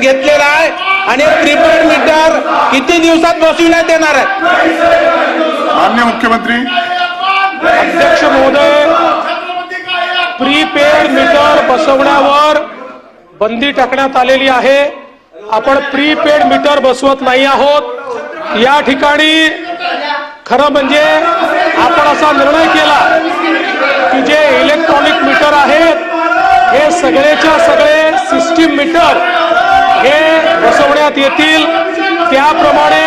घेतलेला आहे आणि प्रीपेड मीटर किती दिवसात बसविण्यात येणार आहे? मान्य मुख्यमंत्री. अध्यक्ष महोदय प्रीपेड मीटर बसवण्यावर बंदी टाकण्यात आलेली आहे. आपण प्रीपेड मीटर बसवत नाही आहोत. या ठिकाणी खरं म्हणजे आपण असा निर्णय केला की जे इलेक्ट्रॉनिक मीटर आहेत हे सगळेच्या सगळे सिस्टीम मीटर हे बसवण्यात येतील. त्याप्रमाणे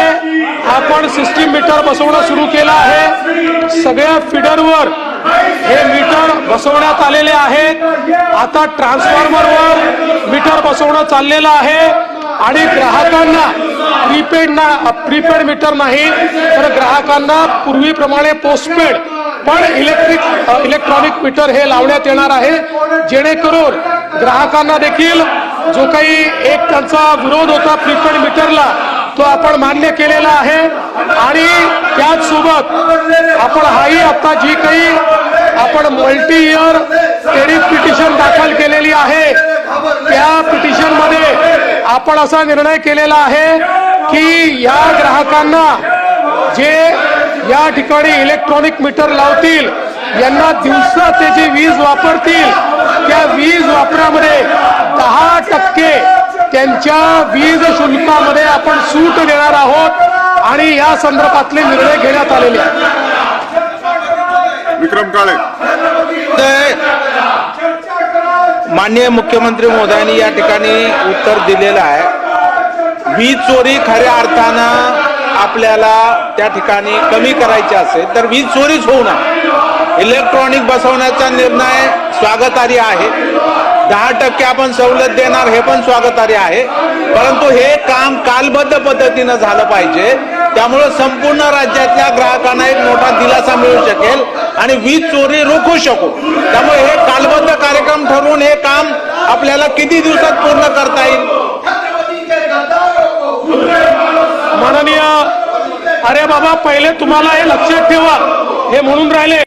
आपण सिस्टीम मीटर बसवणं सुरू केलं आहे. सगळ्या फिडरवर हे मीटर बसवण्यात आलेले आहेत. आता ट्रान्सफॉर्मरवर मीटर बसवणं चाललेलं आहे. आणि ग्राहकांना प्रीपेड ना प्रीपेड मीटर नाही तर ग्राहकांना पूर्वीप्रमाणे पोस्टपेड पण इलेक्ट्रिक इलेक्ट्रॉनिक मीटर हे लावण्यात येणार आहे. जेणेकरून ग्राहकांना देखील जो काही एक त्यांचा विरोध होता प्रीपेड मीटरला तो आपण मान्य केलेला आहे. आणि त्याचसोबत आपण हाही आता जी काही आपण मल्टी इयर क्रेडिट पिटिशन दाखल केलेली आहे त्या पिटिशनमध्ये आपण असा निर्णय केलेला आहे की या ग्राहकांना जे या ठिकाणी इलेक्ट्रॉनिक मीटर लावतील यांना दिवसा ते वीज वापरतील त्या वीज वापरामध्ये त्यांच्या वीज शुल्कामध्ये आपण सूट देणार आहोत आणि या संदर्भातले निर्णय घेण्यात आलेले आहेत. विक्रम काळे. तर माननीय मुख्यमंत्री महोदयांनी या ठिकाणी उत्तर दिलेलं आहे. वीज चोरी खऱ्या अर्थानं आपल्याला त्या ठिकाणी कमी करायची असेल तर वीज चोरीच होऊ नये. इलेक्ट्रॉनिक बसवण्याचा निर्णय स्वागतार्ह आहे. दहा टक्के आपण सवलत देणार हे पण स्वागतार्ह आहे. परंतु हे काम कालबद्ध पद्धतीनं झालं पाहिजे. त्यामुळे संपूर्ण राज्यातल्या ग्राहकांना एक मोठा दिलासा मिळू शकेल आणि वीज चोरी रोखू शकू. त्यामुळे हे कालबद्ध कार्यक्रम ठरवून हे काम आपल्याला किती दिवसात पूर्ण करता येईल? माननीय अरे बाबा पहिले तुम्हाला हे लक्षात ठेवा. हे म्हणून राहिले.